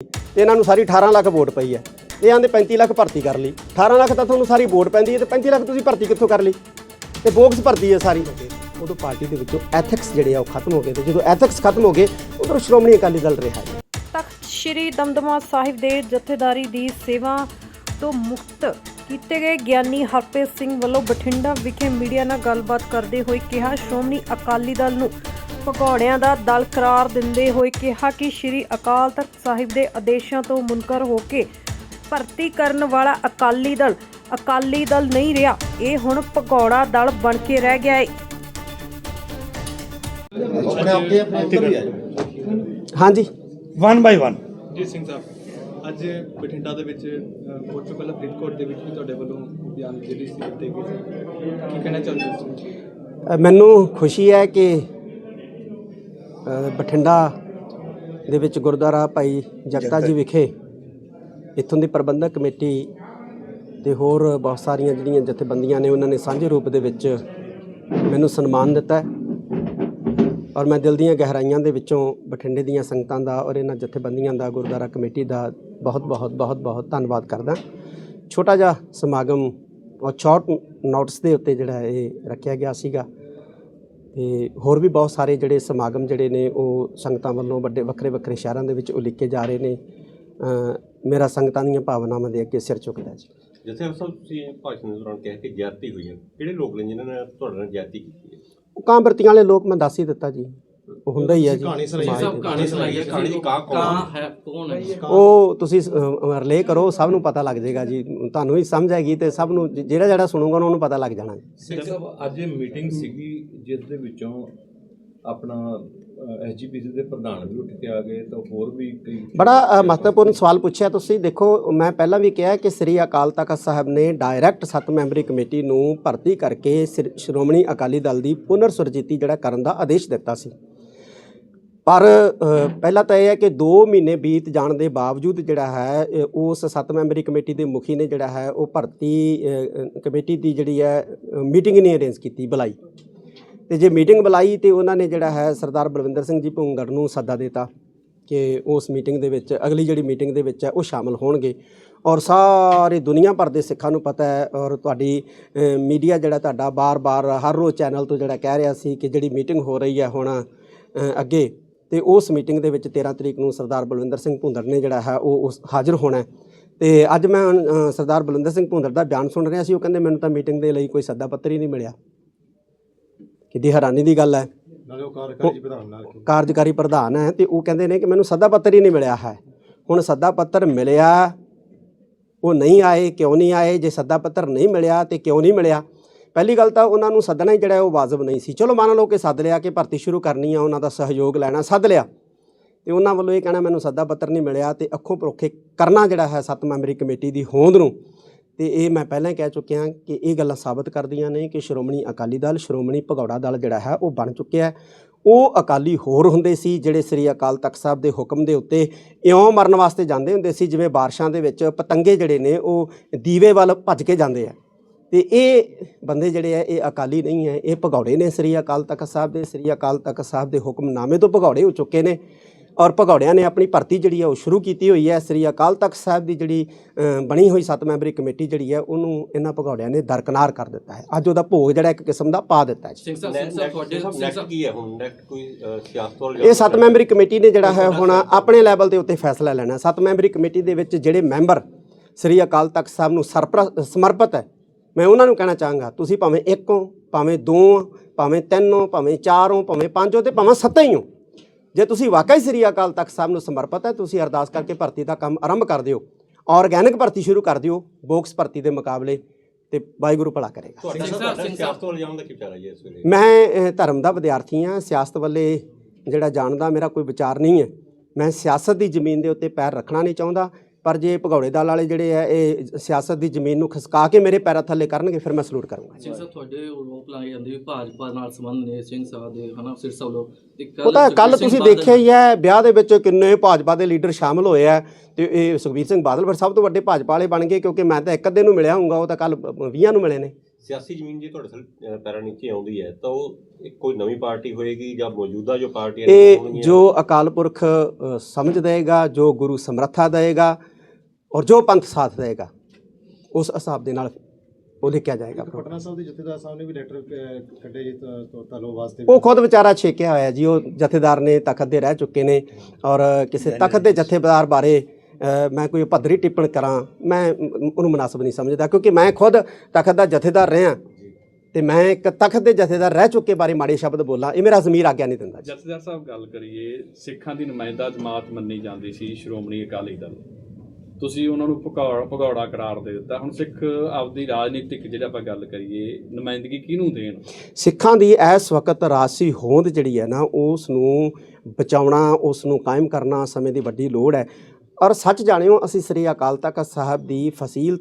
ਤੇ ਇਹਨਾਂ ਨੂੰ ਸਾਰੀ 18 ਲੱਖ ਵੋਟ ਪਈ ਹੈ। ਇਹ ਆਂਦੇ 35 ਲੱਖ ਭਰਤੀ ਕਰ ਲਈ। 18 ਲੱਖ ਤਾਂ ਤੁਹਾਨੂੰ ਸਾਰੀ ਵੋਟ ਪੈਂਦੀ ਹੈ ਤੇ 35 ਲੱਖ ਤੁਸੀਂ ਭਰਤੀ ਕਿੱਥੋਂ ਕਰ ਲਈ? ਤੇ ਬੋਕਸ ਭਰਤੀ ਹੈ ਸਾਰੀ। ਉਦੋਂ ਪਾਰਟੀ ਦੇ ਵਿੱਚੋਂ ਐਥਿਕਸ ਜਿਹੜੇ ਆ ਉਹ ਖਤਮ ਹੋ ਗਏ ਤੇ ਜਦੋਂ ਐਥਿਕਸ ਖਤਮ ਹੋ ਗਏ ਉਧਰ ਸ਼੍ਰੋਮਣੀ ਅਕਾਲੀ ਦਲ ਰਿਹਾ ਹੈ। ਤਖਤ ਸ੍ਰੀ ਦਮਦਮਾ ਸਾਹਿਬ ਦੇ ਜਥੇਦਾਰੀ ਦੀ ਸੇਵਾ ਤੋਂ ਮੁਕਤ ਕੀਤੇ ਗਏ ਗਿਆਨੀ ਹਰਪ੍ਰੀਤ ਸਿੰਘ ਵੱਲੋਂ ਬਠਿੰਡਾ ਵਿਖੇ ਮੀਡੀਆ ਨਾਲ ਗੱਲਬਾਤ ਕਰਦੇ ਹੋਏ ਕਿਹਾ, ਸ਼੍ਰੋਮਣੀ ਅਕਾਲੀ ਦਲ ਨੂੰ ਭਗੌੜਿਆਂ ਦਾ ਦਲ ਕਰਾਰ ਦਿੰਦੇ ਹੋਏ ਕਿਹਾ ਕਿ ਸ੍ਰੀ ਅਕਾਲ ਤਖਤ ਸਾਹਿਬ ਦੇ ਆਦੇਸ਼ਾਂ ਤੋਂ ਮੁਨਕਰ ਹੋ ਕੇ ਭਰਤੀ ਕਰਨ ਵਾਲਾ ਅਕਾਲੀ ਦਲ ਅਕਾਲੀ ਦਲ ਨਹੀਂ ਰਿਹਾ ਇਹ ਹੁਣ ਭਗੌੜਾ ਦਲ ਬਣ ਕੇ ਰਹਿ ਗਿਆ ਹੈ। ਹਾਂਜੀ। ਵਨ ਬਾਈ ਵਨ ਜੀ ਸਿੰਘ ਸਾਹਿਬ ਅੱਜ ਬਠਿੰਡਾ ਦੇ ਵਿੱਚ ਤੋਂ ਪਹਿਲਾਂ ਫਰੀਦਕੋਟ ਦੇ ਵਿੱਚ ਵੀ ਤੁਹਾਡੇ ਵੱਲੋਂ ਬਿਆਨ ਜਿਹੜੀ ਸੀ ਦਿੱਤੀ ਗਈ ਸੀ। ਕੀ ਕਹਿਣਾ ਚਾਹੁੰਦੇ ਹੋ ਮੈਨੂੰ ਖੁਸ਼ੀ ਹੈ ਕਿ ਬਠਿੰਡਾ ਦੇ ਵਿੱਚ ਗੁਰਦੁਆਰਾ ਭਾਈ ਜਗਤਾ ਜੀ ਵਿਖੇ ਇੱਥੋਂ ਦੀ ਪ੍ਰਬੰਧਕ ਕਮੇਟੀ ਤੇ ਹੋਰ ਬਹੁਤ ਸਾਰੀਆਂ ਜਿਹੜੀਆਂ ਜਥੇਬੰਦੀਆਂ ਨੇ ਉਹਨਾਂ ਨੇ ਸਾਂਝੇ ਰੂਪ ਦੇ ਵਿੱਚ ਮੈਨੂੰ ਸਨਮਾਨ ਦਿੱਤਾ ਹੈ। ਔਰ ਮੈਂ ਦਿਲ ਦੀਆਂ ਗਹਿਰਾਈਆਂ ਦੇ ਵਿੱਚੋਂ ਬਠਿੰਡੇ ਦੀਆਂ ਸੰਗਤਾਂ ਦਾ ਔਰ ਇਹਨਾਂ ਜਥੇਬੰਦੀਆਂ ਦਾ ਗੁਰਦੁਆਰਾ ਕਮੇਟੀ ਦਾ ਬਹੁਤ ਬਹੁਤ ਬਹੁਤ ਬਹੁਤ ਧੰਨਵਾਦ ਕਰਦਾ ਛੋਟਾ ਜਿਹਾ ਸਮਾਗਮ ਔਰ ਸ਼ਾਰਟ ਨੋਟਿਸ ਦੇ ਉੱਤੇ ਜਿਹੜਾ ਇਹ ਰੱਖਿਆ ਗਿਆ ਸੀਗਾ। ਤੇ ਹੋਰ ਵੀ ਬਹੁਤ ਸਾਰੇ ਜਿਹੜੇ ਸਮਾਗਮ ਜਿਹੜੇ ਨੇ ਉਹ ਸੰਗਤਾਂ ਵੱਲੋਂ ਵੱਡੇ ਵੱਖਰੇ ਵੱਖਰੇ ਸ਼ਹਿਰਾਂ ਦੇ ਵਿੱਚ ਉਲੀਕੇ ਜਾ ਰਹੇ ਨੇ। ਮੇਰਾ ਸੰਗਤਾਂ ਦੀਆਂ ਭਾਵਨਾਵਾਂ ਦੇ ਅੱਗੇ ਸਿਰ ਝੁਕਦਾ ਜੀ। ਜਿੱਥੇ ਸਭ ਤੁਸੀਂ ਭਾਸ਼ਣ ਦੇ ਦੌਰਾਨ ਕਿਹਾ ਕਿ ਜ਼ਿਆਦਤੀ ਹੋਈ ਹੈ ਕਿਹੜੇ ਲੋਕ ਨੇ ਜਿਨ੍ਹਾਂ ਨੇ ਤੁਹਾਡੇ ਨਾਲ ਜ਼ਿਆਦਤੀ ਕੀਤੀ ਹੈ? ਉਹ ਕਾਂ ਵਰਤੀਆਂ ਵਾਲੇ ਲੋਕ ਮੈਂ ਦੱਸ ਹੀ ਦਿੱਤਾ ਜੀ। ਹੁੰਦਾ ਹੀ ਹੈ ਜੀ। ਸਮਾਜ ਦੇ ਵਿੱਚ। ਕਹਾਣੀ ਸੁਣਾਈ ਹੈ ਕਹਾਣੀ ਦੀ ਕਾਂ ਕੌਣ ਹੈ? ਉਹ ਤੁਸੀਂ ਰਿਲੇ ਕਰੋ ਸਭ ਨੂੰ ਪਤਾ ਲੱਗ ਜਾਏਗਾ ਜੀ। ਤੁਹਾਨੂੰ ਵੀ ਸਮਝ ਆਏਗੀ ਤੇ ਸਭ ਨੂੰ ਜ- ਜਿਹੜਾ ਜਿਹੜਾ ਸੁਣੂਗਾ ਉਹਨਾਂ ਨੂੰ ਪਤਾ ਲੱਗ ਜਾਣਾ। ਜੀ ਸਿੰਘ ਸਾਹਿਬ ਅੱਜ ਇਹ ਮੀਟਿੰਗ ਸੀਗੀ ਜਿਸ ਦੇ ਵਿੱਚੋਂ ਆਪਣਾ ਐਸਜੀਪੀਸੀ ਦੇ ਪ੍ਰਧਾਨ ਵੀ ਉੱਠ ਕੇ ਆ ਗਏ ਤਾਂ ਹੋਰ ਵੀ ਕਈ ਬੜਾ ਅ, ਮਹੱਤਵਪੂਰਨ ਸਵਾਲ ਪੁੱਛਿਆ ਤੁਸੀਂ। ਦੇਖੋ ਮੈਂ ਪਹਿਲਾਂ ਵੀ ਕਿਹਾ ਕਿ ਸ੍ਰੀ ਅਕਾਲ ਤਖਤ ਸਾਹਿਬ ਨੇ ਡਾਇਰੈਕਟ ਸੱਤ ਮੈਂਬਰੀ ਕਮੇਟੀ ਨੂੰ ਭਰਤੀ ਕਰਕੇ ਸ੍ਰੀ- ਸ਼੍ਰੋਮਣੀ ਅਕਾਲੀ ਦਲ ਦੀ ਪੁਨਰ ਸੁਰਜੀਤੀ ਜਿਹੜਾ ਕਰਨ ਦਾ ਆਦੇਸ਼ ਦਿੱਤਾ ਸੀ। ਪਰ ਪਹਿਲਾਂ ਤਾਂ ਇਹ ਹੈ ਕਿ 2 ਮਹੀਨੇ ਬੀਤ ਜਾਣ ਦੇ ਬਾਵਜੂਦ ਜਿਹੜਾ ਹੈ ਉਸ ਸੱਤ ਮੈਂਬਰੀ ਕਮੇਟੀ ਦੇ ਮੁਖੀ ਨੇ ਜਿਹੜਾ ਹੈ ਉਹ ਭਰਤੀ ਕਮੇਟੀ ਦੀ ਜਿਹੜੀ ਹੈ ਮੀਟਿੰਗ ਨਹੀਂ ਅਰੇਂਜ ਕੀਤੀ ਬੁਲਾਈ। ਤੇ ਜੇ ਮੀਟਿੰਗ ਬੁਲਾਈ ਤੇ ਉਹਨਾਂ ਨੇ ਜਿਹੜਾ ਹੈ ਸਰਦਾਰ ਬਲਵਿੰਦਰ ਸਿੰਘ ਜੀ ਭੁੰਗੜ ਨੂੰ ਸੱਦਾ ਦਿੱਤਾ ਕਿ ਉਸ ਮੀਟਿੰਗ ਦੇ ਵਿੱਚ ਅਗਲੀ ਜਿਹੜੀ ਮੀਟਿੰਗ ਦੇ ਵਿੱਚ ਹੈ ਉਹ ਸ਼ਾਮਲ ਹੋਣਗੇ। ਔਰ ਸਾਰੇ ਦੁਨੀਆ ਭਰ ਦੇ ਸਿੱਖਾਂ ਨੂੰ ਪਤਾ ਹੈ ਔਰ ਤੁਹਾਡੀ ਮੀਡੀਆ ਜਿਹੜਾ ਤੁਹਾਡਾ ਬਾਰ-ਬਾਰ ਹਰ ਰੋਜ਼ ਚੈਨਲ ਤੋਂ ਜਿਹੜਾ ਕਹਿ ਰਿਹਾ ਸੀ ਕਿ ਜਿਹੜੀ ਮੀਟਿੰਗ ਹੋ ਰਹੀ ਹੈ ਹੁਣ ਅੱਗੇ ਤੇ ਉਸ ਮੀਟਿੰਗ ਦੇ ਵਿੱਚ 13 ਤਰੀਕ ਨੂੰ ਸਰਦਾਰ ਬਲਵਿੰਦਰ ਸਿੰਘ ਭੁੰਦੜ ਨੇ ਜਿਹੜਾ ਹੈ ਉਹ ਉਸ ਹਾਜ਼ਰ ਹੋਣਾ। ਤੇ ਅੱਜ ਮੈਂ ਸਰਦਾਰ ਬਲਵਿੰਦਰ ਸਿੰਘ ਭੁੰਦੜ ਦਾ ਬਿਆਨ ਸੁਣ ਰਿਹਾ ਸੀ ਉਹ ਕਹਿੰਦੇ ਮੈਨੂੰ ਤਾਂ ਮੀਟਿੰਗ ਦੇ ਲਈ ਕੋਈ ਸੱਦਾ ਪੱਤਰ ਹੀ ਨਹੀਂ ਮਿਲਿਆ। ਕਿੱਡੀ ਹੈਰਾਨੀ ਦੀ ਗੱਲ ਹੈ। ਨਾਲੇ ਉਹ ਕਾਰਜਕਾਰੀ ਪ੍ਰਧਾਨ ਨਾਲ ਕਾਰਜਕਾਰੀ ਪ੍ਰਧਾਨ ਹੈ ਤੇ ਉਹ ਕਹਿੰਦੇ ਨੇ ਕਿ ਮੈਨੂੰ ਸੱਦਾ ਪੱਤਰ ਹੀ ਨਹੀਂ ਮਿਲਿਆ ਹੈ। ਹੁਣ ਸੱਦਾ ਪੱਤਰ ਮਿਲਿਆ ਉਹ ਨਹੀਂ ਆਏ ਕਿਉਂ ਨਹੀਂ ਆਏ? ਜੇ ਸੱਦਾ ਪੱਤਰ ਨਹੀਂ ਮਿਲਿਆ ਤੇ ਕਿਉਂ ਨਹੀਂ ਮਿਲਿਆ? ਪਹਿਲੀ ਗੱਲ ਤਾਂ ਉਹਨਾਂ ਨੂੰ ਸੱਦਣਾ ਹੀ ਜਿਹੜਾ ਉਹ ਵਾਜਬ ਨਹੀਂ ਸੀ। ਚਲੋ ਮੰਨ ਲਓ ਕਿ ਸੱਦ ਲਿਆ ਕਿ ਭਰਤੀ ਸ਼ੁਰੂ ਕਰਨੀ ਆ, ਉਹਨਾਂ ਦਾ ਸਹਿਯੋਗ ਲੈਣਾ, ਸੱਦ ਲਿਆ। ਤੇ ਉਹਨਾਂ ਵੱਲੋਂ ਇਹ ਕਹਿਣਾ ਮੈਨੂੰ ਸੱਦਾ ਪੱਤਰ ਨਹੀਂ ਮਿਲਿਆ ਤੇ ਅੱਖੋਂ ਪਰੋਖੇ ਕਰਨਾ ਜਿਹੜਾ ਹੈ ਸੱਤ ਮੈਂਬਰੀ ਕਮੇਟੀ ਦੀ ਹੋਂਦ ਨੂੰ। ਤੇ ਇਹ ਮੈਂ ਪਹਿਲਾਂ ਹੀ ਕਹਿ ਚੁੱਕਿਆ ਕਿ ਇਹ ਗੱਲਾਂ ਸਾਬਤ ਕਰਦੀਆਂ ਨੇ ਕਿ ਸ਼੍ਰੋਮਣੀ ਅਕਾਲੀ ਦਲ, ਸ਼੍ਰੋਮਣੀ ਭਗੌੜਾ ਦਲ ਜਿਹੜਾ ਹੈ ਉਹ ਬਣ ਚੁੱਕਿਆ ਉਹ ਅਕਾਲੀ ਹੋਰ ਹੁੰਦੇ ਸੀ ਜਿਹੜੇ ਸ੍ਰੀ ਅਕਾਲ ਤਖਤ ਸਾਹਿਬ ਦੇ ਹੁਕਮ ਦੇ ਉੱਤੇ ਇਉਂ ਮਰਨ ਵਾਸਤੇ ਜਾਂਦੇ ਹੁੰਦੇ ਸੀ, ਜਿਵੇਂ ਬਾਰਿਸ਼ਾਂ ਦੇ ਵਿੱਚ ਪਤੰਗੇ ਜਿਹੜੇ ਨੇ ਉਹ ਦੀਵੇ ਵੱਲ ਭੱਜ ਕੇ ਜਾਂਦੇ ਆ। ਤੇ ਇਹ ਬੰਦੇ ਜਿਹੜੇ ਆ ਇਹ ਅਕਾਲੀ ਨਹੀਂ ਹੈ ਇਹ ਭਗੌੜੇ ਨੇ ਸ੍ਰੀ ਅਕਾਲ ਤਖਤ ਸਾਹਿਬ ਦੇ ਸ੍ਰੀ ਅਕਾਲ ਤਖਤ ਸਾਹਿਬ ਦੇ ਹੁਕਮਨਾਮੇ ਤੋਂ ਭਗੌੜੇ ਹੋ ਚੁੱਕੇ ਨੇ ਔਰ ਭਗੌੜਿਆਂ ਨੇ ਆਪਣੀ ਭਰਤੀ ਜਿਹੜੀ ਆ ਉਹ ਸ਼ੁਰੂ ਕੀਤੀ ਹੋਈ ਹੈ ਸ੍ਰੀ ਅਕਾਲ ਤਖਤ ਸਾਹਿਬ ਦੀ ਜਿਹੜੀ ਬਣੀ ਹੋਈ ਸੱਤ ਮੈਂਬਰੀ ਕਮੇਟੀ ਜਿਹੜੀ ਹੈ ਉਹਨੂੰ ਇਹਨਾਂ ਭਗੌੜਿਆਂ ਨੇ ਦਰਕਨਾਰ ਕਰ ਦਿੱਤਾ ਹੈ ਅੱਜ ਉਹਦਾ ਭੋਗ ਜਿਹੜਾ ਇੱਕ ਕਿਸਮ ਦਾ ਪਾ ਦਿੱਤਾ ਹੈ ਜੀ। ਸਿੰਘ ਸਾਹਿਬ ਸਿੰਘ ਸਾਹਿਬ ਤੁਹਾਡੇ ਨੈਕਸਟ ਕੀ ਹੈ ਹੁਣ ਨੈਕਸਟ ਕੋਈ ਅ, ਸਿਆਸਤ ਵੱਲ ਇਹ ਸੱਤ ਮੈਂਬਰੀ ਕਮੇਟੀ ਨੇ ਜਿਹੜਾ ਹੈ ਹੁਣ ਆਪਣੇ ਲੈਵਲ ਦੇ ਉੱਤੇ ਫੈਸਲਾ ਲੈਣਾ ਹੈ। ਸੱਤ ਮੈਂਬਰੀ ਕਮੇਟੀ ਦੇ ਵਿੱਚ ਜਿਹੜੇ ਮੈਂਬਰ ਸ੍ਰੀ ਅਕਾਲ ਤਖਤ ਸਾਹਿਬ ਨੂੰ ਸਰਪ੍ਰ- ਸਮਰਪਿਤ ਹੈ ਮੈਂ ਉਹਨਾਂ ਨੂੰ ਕਹਿਣਾ ਚਾਹਾਂਗਾ ਤੁਸੀਂ ਭਾਵੇਂ ਇੱਕ ਹੋ ਭਾਵੇਂ ਦੋ ਹੋ ਭਾਵੇਂ ਤਿੰਨ ਹੋ ਭਾਵੇਂ ਚਾਰ ਹੋ ਭਾਵੇਂ ਪੰਜ ਹੋ ਤੇ ਭਾਵੇਂ ਸੱਤ ਹੀ ਹੋ। ਜੇ ਤੁਸੀਂ ਵਾਕਈ ਸ੍ਰੀ ਅਕਾਲ ਤਖਤ ਸਾਹਿਬ ਨੂੰ ਸਮਰਪਿਤ ਹੈ ਤੁਸੀਂ ਅਰਦਾਸ ਕਰਕੇ ਭਰਤੀ ਦਾ ਕੰਮ ਆਰੰਭ ਕਰ ਦਿਓ। ਆਰਗੈਨਿਕ ਭਰਤੀ ਸ਼ੁਰੂ ਕਰ ਦਿਓ ਬੋਕਸ ਭਰਤੀ ਦੇ ਮੁਕਾਬਲੇ ਤੇ ਵਾਹਿਗੁਰੂ ਭਲਾ ਕਰੇਗਾ। ਮੈਂ ਧਰਮ ਦਾ ਵਿਦਿਆਰਥੀ ਹਾਂ ਸਿਆਸਤ ਵੱਲੇ ਜਿਹੜਾ ਜਾਣਦਾ ਮੇਰਾ ਕੋਈ ਵਿਚਾਰ ਨਹੀਂ ਹੈ। ਮੈਂ ਸਿਆਸਤ ਦੀ ਜ਼ਮੀਨ ਦੇ ਉੱਤੇ ਪੈਰ ਰੱਖਣਾ ਨਹੀਂ ਚਾਹੁੰਦਾ ਪਰ ਜੇ ਭਗੌੜੇ ਦਲ ਵਾਲੇ ਜਿਹੜੇ ਆ ਇਹ ਸਿਆਸਤ ਦੀ ਜ਼ਮੀਨ ਨੂੰ ਖਿਸਕਾ ਕੇ ਮੇਰੇ ਪੈਰਾਂ ਥੱਲੇ ਕਰਨਗੇ ਫਿਰ ਮੈਂ ਸਲੂਟ ਕਰੂੰਗਾ। ਸਿੰਘ ਸਾਹਿਬ ਤੁਹਾਡੇ ਰੋਪ ਲਾਏ ਜਾਂਦੇ ਵੀ ਭਾਜਪਾ ਨਾਲ ਸੰਬੰਧ ਨੇ ਸਿੰਘ ਸਾਹਿਬ ਦੇ ਹਨਾ ਸਿਰਸਾ ਵੱਲੋਂ। ਉਹ ਤਾਂ ਕੱਲ ਤੁਸੀਂ ਦੇਖਿਆ ਹੀ ਹੈ ਵਿਆਹ ਦੇ ਵਿੱਚ ਕਿੰਨੇ ਭਾਜਪਾ ਦੇ ਲੀਡਰ ਸ਼ਾਮਲ ਹੋਏ ਆ ਤੇ ਇਹ ਸੁਖਬੀਰ ਸਿੰਘ ਬਾਦਲ ਫਿਰ ਸਭ ਤੋਂ ਵੱਡੇ ਭਾਜਪਾ ਵਾਲੇ ਬਣ ਗਏ ਕਿਉਂਕਿ ਮੈਂ ਤਾਂ ਇੱਕ ਅੱਧੇ ਨੂੰ ਮਿਲਿਆ ਹੋਊਗਾ ਉਹ ਤਾਂ ਕੱਲ 20 ਨੂੰ ਮਿਲੇ ਨੇ। ਸਿਆਸੀ ਜ਼ਮੀਨ ਜੇ ਤੁਹਾਡੇ ਅਹ, ਪੈਰਾਂ ਨੀਚੇ ਆਉਂਦੀ ਹੈ ਤਾਂ ਉਹ ਇੱਕ ਕੋਈ ਨਵੀਂ ਪਾਰਟੀ ਹੋਏਗੀ ਜਾਂ ਮੌਜੂਦਾ ਜੋ ਪਾਰਟੀਆਂ ਨੇ ਇਹ? ਜੋ ਅਕਾਲ ਪੁਰਖ ਸਮਝ ਦੇਗਾ ਜੋ ਗੁਰੂ ਸਮਰੱਥਾ ਦੇਗਾ ਔਰ ਜੋ ਪੰਥ ਸਾਥ ਦੇਗਾ ਉਸ ਹਿਸਾਬ ਦੇ ਨਾਲ ਉਹ ਲਿਖਿਆ ਜਾਏਗਾ ਪਟਨਾ ਸਾਹਿਬ ਦੇ ਜਥੇਦਾਰ ਸਾਹਿਬ ਨੇ ਵੀ ਲੈਟਰ ਕੱਢੇ ਜੀ ਤਾਲੋ ਵਾਸਤੇ ਉਹ ਖੁਦ ਵਿਚਾਰਾ ਛੇਕਿਆ ਹੋਇਆ ਜੀ ਉਹ ਜਥੇਦਾਰ ਨੇ ਤਖਤ ਦੇ ਰਹਿ ਚੁੱਕੇ ਨੇ ਔਰ ਕਿਸੇ ਤਖਤ ਦੇ ਜਥੇਦਾਰ ਬਾਰੇ ਮੈਂ ਕੋਈ ਭੱਦਰੀ ਟਿੱਪਣ ਕਰਾਂ ਮੈਂ ਮ- ਉਹਨੂੰ ਮੁਨਾਸਬ ਨਹੀਂ ਸਮਝਦਾ ਕਿਉਂਕਿ ਮੈਂ ਖੁਦ ਤਖਤ ਦਾ ਜਥੇਦਾਰ ਰਿਹਾ। ਤੇ ਮੈਂ ਇੱਕ ਤਖਤ ਦੇ ਜਥੇਦਾਰ ਰਹਿ ਚੁੱਕੇ ਬਾਰੇ ਮਾੜੇ ਸ਼ਬਦ ਬੋਲਾਂ ਇਹ ਮੇਰਾ ਜ਼ਮੀਰ ਆਗਿਆ ਨਹੀਂ ਦਿੰਦਾ ਜੀ। ਜਥੇਦਾਰ ਸਾਹਿਬ ਗੱਲ ਕਰੀਏ ਸਿੱਖਾਂ ਦੀ ਨੁਮਾਇੰਦਾ ਜਮਾਤ ਮੰਨੀ ਜਾਂਦੀ ਸੀ ਸ਼੍ਰੋਮਣੀ ਅਕਾਲੀ ਦਲ। ਤੁਸੀਂ ਉਹਨਾਂ ਨੂੰ ਭਗੌੜਾ ਭਗੌੜਾ ਕਰਾਰ ਦੇ ਦਿੱਤਾ। ਹੁਣ ਸਿੱਖ ਆਪਦੀ ਰਾਜਨੀਤਿਕ ਜਿਹੜਾ ਆਪਾਂ ਗੱਲ ਕਰੀਏ, ਨੁਮਾਇੰਦਗੀ ਕਿਹਨੂੰ ਦੇਣ? ਸਿੱਖਾਂ ਦੀ ਇਸ ਵਕਤ ਰਾਸੀ ਹੋਂਦ ਜਿਹੜੀ ਹੈ ਨਾ ਉਸ ਨੂੰ ਬਚਾਉਣਾ ਉਸ ਨੂੰ ਕਾਇਮ ਕਰਨਾ ਸਮੇਂ ਦੀ ਵੱਡੀ ਲੋੜ ਹੈ। ਔਰ ਸੱਚ ਜਾਣਿਓ, ਅਸੀਂ ਸ੍ਰੀ ਅਕਾਲ ਤਖਤ ਸਾਹਿਬ ਦੀ ਫਸੀਲ